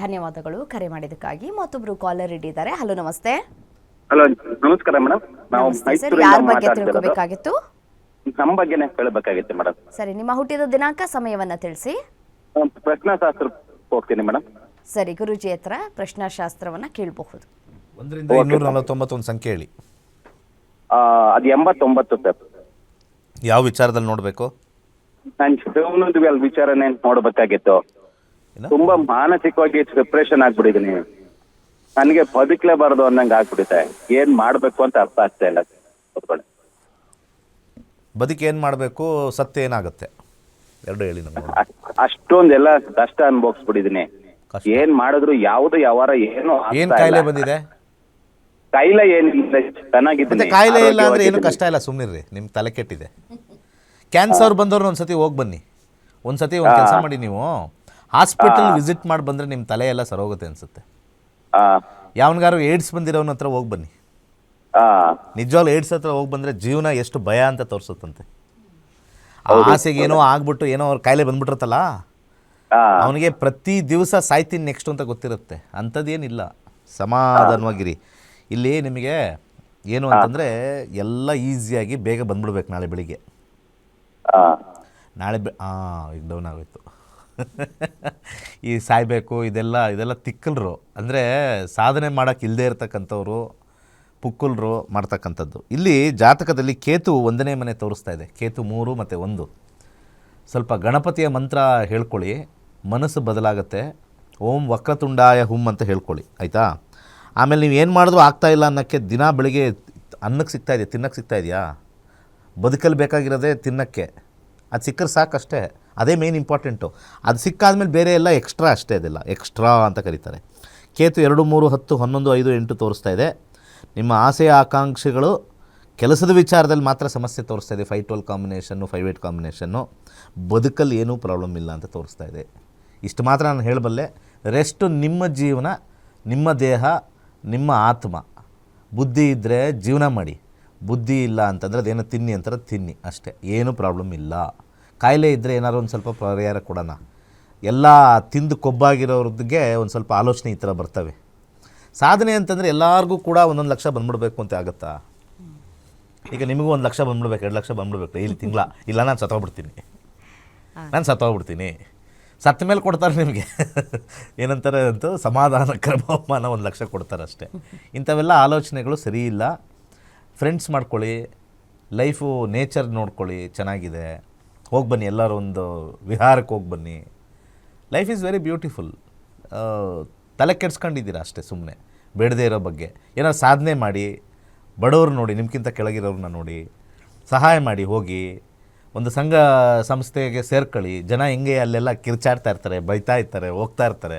ಧನ್ಯವಾದಗಳು. ಕರೆ ಮಾಡಿದಕ್ಕಾಗಿ ಮತ್ತೊಬ್ರು ಕಾಲರ್ ಇದ್ದಾರೆ ಹಲೋ ನಮಸ್ತೆ. ಹಲೋ ನಮಸ್ಕಾರ ಮೇಡಮ್ ನಾವು ನಮಸ್ತೆ ಸರ್ ಮೈಸೂರಿಂದ ಯಾರ ಬಗ್ಗೆ ಮಾತಾಡ್ತಿರೋದು ತಿಳ್ಕೊಬೇಕಾಗಿತ್ತು? ನಮ್ಮ ಬಗ್ಗೆನೇ ಕೇಳಬೇಕಾಗಿತ್ತು ಮೇಡಮ್ ಸರಿ ನಿಮ್ಮ ಹುಟ್ಟಿದ ದಿನಾಂಕ ಸಮಯವನ್ನ ತಿಳಿಸಿ. ಪ್ರಶ್ನಾಶಾಸ್ತ್ರ ಹೋಗ್ತೀನಿ ಮೇಡಮ್ ಸರಿ ಗುರುಜಿ ಹತ್ರ ಪ್ರಶ್ನಾಶಾಸ್ತ್ರವನ್ನ ಕೇಳಬಹುದು. ಒಂದರಿಂದ ಇನ್ನೂರ ನಲವತ್ತೊಂಬತ್ತೊಂದು ಸಂಖ್ಯೆ ಹೇಳಿ. ಅದು ಎಂಬತ್ತೊಂಬತ್ತು ಸರ್. ಯಾವ ವಿಚಾರದಲ್ಲಿ ನೋಡಬೇಕು? ನಾನು ಶಿವನದ ವಿಚಾರನೇ ನೋಡಬೇಕಾಗಿತ್ತು? ತುಂಬಾ ಮಾನಸಿಕವಾಗಿ ಪ್ರಿಪ್ರೇಷನ್ ಆಗ್ಬಿಟ್ಟಿದೀನಿ. ನನಗೆ ಬದುಕಲೇಬಾರದು ಅನ್ನಂಗೆ ಆಗ್ಬಿಡುತ್ತೆ ಏನ್ ಮಾಡ್ಬೇಕು ಅಂತ ಅರ್ಥ ಆಗ್ತಾ ಇಲ್ಲ. ಬದುಕಿ ಏನ್ ಮಾಡ್ಬೇಕು ಸತ್ಯ ಏನಾಗುತ್ತೆ? ಎರಡು ಹೇಳಿ ಅಷ್ಟೊಂದೆಲ್ಲ ಕಷ್ಟ ಅನ್ಭವಿಸ್ಬಿಟ್ಟಿದೀನಿ. ಏನ್ ಮಾಡಿದ್ರು ಯಾವ್ದು ಯಾವಾರ ಏನು ಏನ್ ಇಲ್ಲ. ಕಾಯಿಲೆ ಬಂದಿದೆ? ಕಾಯಿಲೆ ಏನಿಲ್ಲ ಚೆನ್ನಾಗಿದೆ ಕಾಯಿಲೆ ಇಲ್ಲ ಅಂದ್ರೆ ಏನು ಕಷ್ಟ ಇಲ್ಲ ಸುಮ್ಮನಿರ್ರಿ ನಿಮ್ ತಲೆ ಕೆಟ್ಟಿದೆ. ಕ್ಯಾನ್ಸರ್ ಬಂದವ್ರು ಒಂದ್ಸತಿ ಹೋಗಿ ಬನ್ನಿ. ಒಂದ್ಸತಿ ಒಂದ್ ಕೆಲಸ ಮಾಡಿ ನೀವು. ಹಾಸ್ಪಿಟಲ್ ವಿಸಿಟ್ ಮಾಡಿ ಬಂದ್ರೆ ನಿಮ್ಮ ತಲೆ ಎಲ್ಲ ಸರೋಗುತ್ತೆ ಅನ್ಸುತ್ತೆ. ಯಾವನಿಗಾರು ಏಡ್ಸ್ ಬಂದಿರೋನ ಹತ್ರ ಹೋಗಿ ಬನ್ನಿ. ನಿಜವಾಗ್ಲೂ ಏಡ್ಸ್ ಹತ್ರ ಹೋಗಿ ಬಂದ್ರೆ ಜೀವನ ಎಷ್ಟು ಭಯ ಅಂತ ತೋರಿಸುತ್ತಂತೆ. ಆ ಆಸೆಗೆ ಏನೋ ಆಗ್ಬಿಟ್ಟು ಏನೋ ಅವ್ರ ಕಾಯಿಲೆ ಬಂದ್ಬಿಟ್ಟಿರುತ್ತಲ್ಲ? ಆ. ಅವನಿಗೆ ಪ್ರತಿ ದಿವಸ ಸಾಯ್ತೀನಿ ನೆಕ್ಸ್ಟ್ ಅಂತ ಗೊತ್ತಿರುತ್ತೆ. ಅಂಥದ್ದೇನಿಲ್ಲ ಸಮಾಧಾನವಾಗಿರಿ. ಇಲ್ಲಿ ನಿಮಗೆ ಏನು ಅಂತಂದರೆ ಎಲ್ಲ ಈಸಿಯಾಗಿ ಬೇಗ ಬಂದ್ಬಿಡ್ಬೇಕು ನಾಳೆ ಬೆಳಿಗ್ಗೆ. ನಾಳೆ ಬೆ ಹಾಂ ಈಗ ಡೌನ್ ಆಗೋಯ್ತು. ಈ ಸಾಯ್ಬೇಕು, ಇದೆಲ್ಲ ಇದೆಲ್ಲ ತಿಕ್ಕಲ್ರು. ಅಂದರೆ ಸಾಧನೆ ಮಾಡೋಕ್ಕೆ ಇಲ್ಲದೆ ಇರತಕ್ಕಂಥವ್ರು, ಪುಕ್ಕಲ್ರು ಮಾಡ್ತಕ್ಕಂಥದ್ದು. ಇಲ್ಲಿ ಜಾತಕದಲ್ಲಿ ಕೇತು ಒಂದನೇ ಮನೆ ತೋರಿಸ್ತಾ ಇದೆ. ಕೇತು ಮೂರು ಮತ್ತು ಒಂದು. ಸ್ವಲ್ಪ ಗಣಪತಿಯ ಮಂತ್ರ ಹೇಳ್ಕೊಳ್ಳಿ. ಮನಸ್ಸು ಬದಲಾಗುತ್ತೆ. ಓಂ ವಕ್ರತುಂಡಾಯ ಹುಂ ಅಂತ ಹೇಳ್ಕೊಳ್ಳಿ. ಆಯಿತಾ? ಆಮೇಲೆ ನೀವು ಏನು ಮಾಡಿದ್ರು ಆಗ್ತಾ ಇಲ್ಲ ಅನ್ನೋಕ್ಕೆ ದಿನ ಬೆಳಿಗ್ಗೆ ಅನ್ನಕ್ಕೆ ಸಿಗ್ತಾ ಇದೆಯಾ, ತಿನ್ನಕ್ಕೆ ಸಿಗ್ತಾ ಇದೆಯಾ? ಬದುಕಲ್ಲಿ ಬೇಕಾಗಿರೋದೇ ತಿನ್ನಕ್ಕೆ. ಅದು ಸಿಕ್ಕರೆ ಸಾಕಷ್ಟೇ. ಅದೇ ಮೇನ್ ಇಂಪಾರ್ಟೆಂಟು ಅದು ಸಿಕ್ಕಾದ್ಮೇಲೆ ಬೇರೆ ಎಲ್ಲ ಎಕ್ಸ್ಟ್ರಾ ಅಷ್ಟೇ ಅದಿಲ್ಲ. ಎಕ್ಸ್ಟ್ರಾ ಅಂತ ಕರೀತಾರೆ. ಕೇತು ಎರಡು, ಮೂರು, ಹತ್ತು, ಹನ್ನೊಂದು, ಐದು, ಎಂಟು ತೋರಿಸ್ತಾ ಇದೆ. ನಿಮ್ಮ ಆಸೆಯ ಆಕಾಂಕ್ಷೆಗಳು ಕೆಲಸದ ವಿಚಾರದಲ್ಲಿ ಮಾತ್ರ ಸಮಸ್ಯೆ ತೋರಿಸ್ತಾ ಇದೆ. Five twelve combination five eight combination ಬದುಕಲ್ಲಿ ಏನೂ ಪ್ರಾಬ್ಲಮ್ ಇಲ್ಲ ಅಂತ ತೋರಿಸ್ತಾ ಇದೆ. ಇಷ್ಟು ಮಾತ್ರ ನಾನು ಹೇಳಬಲ್ಲೆ. ರೆಸ್ಟು ನಿಮ್ಮ ಜೀವನ, ನಿಮ್ಮ ದೇಹ, ನಿಮ್ಮ ಆತ್ಮ. ಬುದ್ಧಿ ಇದ್ದರೆ ಜೀವನ ಮಾಡಿ. ಬುದ್ಧಿ ಇಲ್ಲ ಅಂತಂದರೆ ಅದೇನೋ ತಿನ್ನಿ ಅಂತಾರೆ ತಿನ್ನಿ ಅಷ್ಟೇ. ಏನೂ ಪ್ರಾಬ್ಲಮ್ ಇಲ್ಲ. ಕಾಯಿಲೆ ಇದ್ದರೆ ಏನಾದ್ರು ಒಂದು ಸ್ವಲ್ಪ ಪರಿಹಾರ ಕೊಡೋಣ. ಎಲ್ಲ ತಿಂದು ಕೊಬ್ಬಾಗಿರೋರಿಗೆ ಒಂದು ಸ್ವಲ್ಪ ಆಲೋಚನೆ ಈ ಥರ ಬರ್ತವೆ. ಸಾಧನೆ ಅಂತಂದರೆ ಎಲ್ಲರಿಗೂ ಕೂಡ ಒಂದೊಂದು ಲಕ್ಷ ಬಂದ್ಬಿಡ್ಬೇಕು ಅಂತ ಆಗುತ್ತಾ? ಈಗ ನಿಮಗೂ ಒಂದು ಲಕ್ಷ ಬಂದ್ಬಿಡ್ಬೇಕು ಎರಡು ಲಕ್ಷ ಬಂದ್ಬಿಡ್ಬೇಕು. ಇಲ್ಲಿ ತಿಂಗಳ. ಇಲ್ಲ ನಾನು ಸತ್ತೋಗ್ಬಿಡ್ತೀನಿ. ನಾನು ಸತ್ತೋಗ್ಬಿಡ್ತೀನಿ. ಸತ್ತ ಮೇಲೆ ಕೊಡ್ತಾರೆ ನಿಮಗೆ. ಏನಂತಾರೆ ಅಂತೂ ಸಮಾಧಾನ ಕ್ರಮಮಾನ ಒಂದು ಲಕ್ಷ ಕೊಡ್ತಾರೆ ಅಷ್ಟೇ ಇಂಥವೆಲ್ಲ ಆಲೋಚನೆಗಳು ಸರಿ ಇಲ್ಲ. ಫ್ರೆಂಡ್ಸ್ ಮಾಡ್ಕೊಳ್ಳಿ ಲೈಫು ನೇಚರ್ ನೋಡ್ಕೊಳ್ಳಿ, ಚೆನ್ನಾಗಿದೆ. ಹೋಗಿ ಬನ್ನಿ, ಎಲ್ಲರೂ ಒಂದು ವಿಹಾರಕ್ಕೆ ಹೋಗಿ ಬನ್ನಿ. ಲೈಫ್ ಈಸ್ ವೆರಿ ಬ್ಯೂಟಿಫುಲ್ ತಲೆ ಕೆಡ್ಸ್ಕೊಂಡಿದ್ದೀರಾ ಅಷ್ಟೇ ಸುಮ್ಮನೆ ಬೇಡದೇ ಇರೋ ಬಗ್ಗೆ. ಏನಾದ್ರು ಸಾಧನೆ ಮಾಡಿ, ಬಡವರು ನೋಡಿ ನಿಮ್ಗಿಂತ ಕೆಳಗಿರೋರನ್ನ ನೋಡಿ, ಸಹಾಯ ಮಾಡಿ, ಹೋಗಿ, ಒಂದು ಸಂಘ ಸಂಸ್ಥೆಗೆ ಸೇರ್ಕೊಳ್ಳಿ. ಜನ ಹೆಂಗೆ ಅಲ್ಲೆಲ್ಲ ಕಿರ್ಚಾಡ್ತಾ ಇರ್ತಾರೆ, ಬೈತಾ ಇರ್ತಾರೆ, ಹೋಗ್ತಾ ಇರ್ತಾರೆ.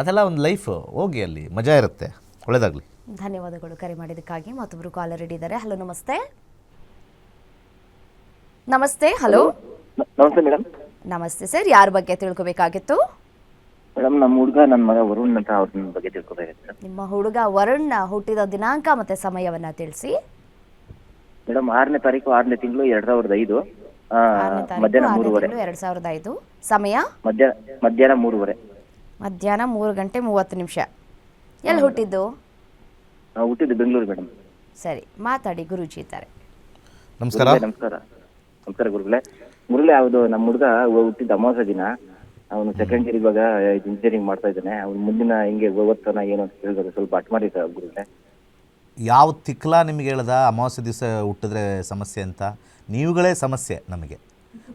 ಅದೆಲ್ಲ ಒಂದು ಲೈಫು ಹೋಗಿ ಅಲ್ಲಿ, ಮಜಾ ಇರುತ್ತೆ. ಒಳ್ಳೆಯದಾಗಲಿ ಧನ್ಯವಾದಗಳು ಕರೆ ಮಾಡಿದ್ದಕ್ಕಾಗಿ ಮತ್ತೊಬ್ರು ಕಾಲರ್ ಇದ್ದಾರೆ ಹಲೋ ನಮಸ್ತೆ. ನಮಸ್ತೆ ಹಲೋ ನಮಸ್ತೆ ಮೇಡಮ್ ನಮಸ್ತೆ ಸರ್ ಯಾರ ಬಗ್ಗೆ ತಿಳ್ಕೊಬೇಕಾಗಿತ್ತು? ಮೇಡಮ್ ನಮ್ಮ ಹುಡುಗ ನನ್ನ ಮಗ ವರುಣ್ ಅಂತ ಅವ್ರ ಬಗ್ಗೆ ತಿಳ್ಕೊಬೇಕಾಗಿತ್ತು ನಿಮ್ಮ ಹುಡುಗ ವರುಣ್ ಹುಟ್ಟಿದ ದಿನಾಂಕ ಮತ್ತೆ ಸಮಯವನ್ನ ತಿಳಿಸಿ. ಮೇಡಮ್ ಆರನೇ ತಾರೀಕು ಆರನೇ ತಿಂಗಳು ಎರಡ್ ಸಾವಿರದ ಐದು. ಮಧ್ಯಾಹ್ನ ಮೂರುವರೆ. ಎರಡ್ ಸಾವಿರದ ಐದು. ಸಮಯ? ಮಧ್ಯಾಹ್ನ ಮಧ್ಯಾಹ್ನ ಮೂರುವರೆ. ಮಧ್ಯಾಹ್ನ ಮೂರು ಗಂಟೆ ಮೂವತ್ತು ನಿಮಿಷ. ಎಲ್ಲಿ ಹುಟ್ಟಿದ್ದು? ನಾವು ಹುಟ್ಟಿದ್ದು ಬೆಂಗಳೂರು ಮೇಡಮ್ ಸರಿ ಮಾತಾಡಿ ಗುರುಜಿ ಇದ್ದಾರೆ. ನಮಸ್ಕಾರ. ನಮಸ್ಕಾರ. ನಮಸ್ಕಾರ ಗುರುಗಳೇ. ಮುರಳಿ ಯಾವುದು ನಮ್ಮ ಹುಡುಗ ಹುಟ್ಟಿದ ಅಮಾವಾಸ್ಯ ದಿನ. ಅವನು ಸೆಕೆಂಡ್ ಇಯರ್ ಇವಾಗ ಇಂಜಿನಿಯರಿಂಗ್ ಮಾಡ್ತಾ ಇದ್ದಾನೆ. ಅವ್ನು ಮುಂದಿನ ಹಿಂಗೆ ಓದ್ತಾನ ಏನು ಅಂತ ಕೇಳಿದ್ರೆ ಸ್ವಲ್ಪ ಅಟ್ ಮಾಡಿ ಸರ್ ಗುರುಗಳೇ. ಯಾವ ತಿಕ್ಲ ನಿಮಗೆ ಹೇಳ್ದ ಅಮಾವಾಸ್ಯೆ ದಿವಸ ಹುಟ್ಟಿದ್ರೆ ಸಮಸ್ಯೆ ಅಂತ? ನೀವುಗಳೇ ಸಮಸ್ಯೆ ನಮಗೆ.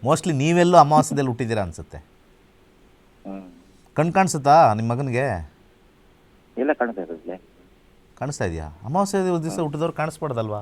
ಮೋಸ್ಟ್ಲಿ ನೀವೆಲ್ಲೂ ಅಮಾವಾಸ್ಯದಲ್ಲಿ ಹುಟ್ಟಿದ್ದೀರಾ ಅನ್ಸುತ್ತೆ. ಹ್ಮ್. ಕಣ್ ಕಾಣಿಸುತ್ತಾ ನಿಮ್ಮ ಮಗನಿಗೆ? ಎಲ್ಲ ಕಾಣ್ತಾ ಗುರುಗಳೇ. ಕಾಣಿಸ್ತಾ ಇದೆಯಾ? ಅಮಾವಾಸ್ಯೆ ದಿವಸ ಹುಟ್ಟಿದವ್ರು ಕಾಣಿಸ್ಬಾರ್ದಲ್ವಾ?